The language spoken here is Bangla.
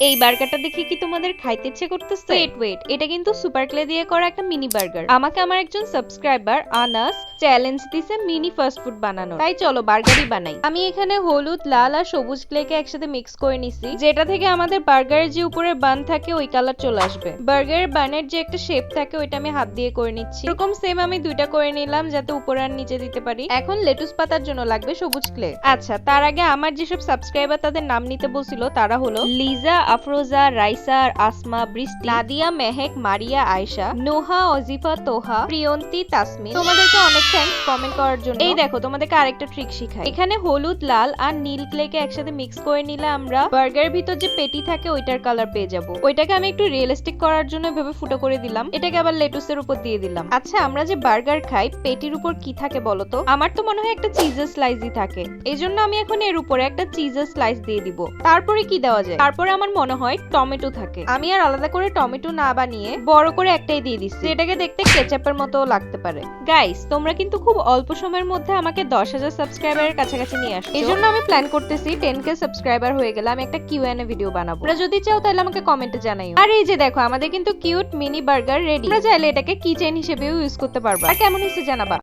এই বার্গারটা দেখে কি তোমাদের খাইতে ইচ্ছে করতেছে? ওয়েট ওয়েট এটা কিন্তু সুপার ক্লে দিয়ে করা একটা মিনি বার্গার আমাকে আমার একজন সাবস্ক্রাইবার আনাস চ্যালেঞ্জ দিছে মিনি ফাস্ট ফুড বানানো তাই চলো বার্গারই বানাই। আমি এখানে হলুদ, লাল আর সবুজ ক্লেকে একসাথে মিক্স করে নিছি। যেটা থেকে আমাদের বার্গারের যে উপরে বান থাকে, ওই কালার চলে আসবে। বার্গারের বানের যে একটা শেপ থাকে, ওইটা আমি হাত দিয়ে করে নিচ্ছি। এরকম সেম আমি দুইটা করে নিলাম, যাতে উপরে আর নিচে দিতে পারি। এখন লেটুস পাতার জন্য লাগবে সবুজ ক্লে আচ্ছা তার আগে আমার যেসব সাবস্ক্রাইবার তাদের নাম নিতে বলছিল, তারা হলো লিজা, আফরোজা, রাইসা আসমা, বৃষ্টি, নাদিয়া, মেহেক, মারিয়া, আয়শা, নোহা, অজিফা, তোহা, প্রিয়ন্তি, তাসমিন। তোমাদেরকে অনেক থ্যাঙ্কস কমেন্ট করার জন্য। এই দেখো তোমাদেরকে আরেকটা ট্রিক শিখাই। এখানে হলুদ লাল আর নীল ক্লেকে একসাথে মিক্স করে নিলে আমরা বার্গারের ভিতর যে পেটি থাকে ওইটার কালার পেয়ে যাব। ওইটাকে আমি একটু রিয়েলিস্টিক করার জন্য ভেবে ফুটো করে দিলাম। এটাকে আবার লেটুসের উপর দিয়ে দিলাম। আচ্ছা আমরা যে বার্গার খাই পেটির উপর কি থাকে বলতো আমার তো মনে হয় একটা চিজের স্লাইসই থাকে। এই জন্য আমি এখন এর উপরে একটা চিজের স্লাইস দিয়ে দিব। তারপরে কি দেওয়া যায়? তারপরে আমার মনে হয় টমেটো থাকে। আমি আর আলাদা করে টমেটো না বানিয়ে বড় করে একটাই দিয়ে দিচ্ছি। এটাকে দেখতে কেচাপের মতো লাগতে পারে। গাইস তোমরা কিন্তু খুব অল্প সময়ের মধ্যে আমাকে দশ হাজার সাবস্ক্রাইবারের কাছাকাছি নিয়ে আসে এই জন্য আমি প্ল্যান করতেছি টেন কে সাবস্ক্রাইবার হয়ে গেলে আমি একটা কিউ এন ভিডিও বানাবো। তোমরা যদি চাও তাহলে আমাকে কমেন্টে জানাই আর এই যে দেখো আমাদের কিন্তু কিউট মিনি বার্গার রেডি তোমরা চাইলে এটাকে কিচেন হিসেবেও ইউজ করতে পারবা। আর কেমন হয়েছে জানাবা?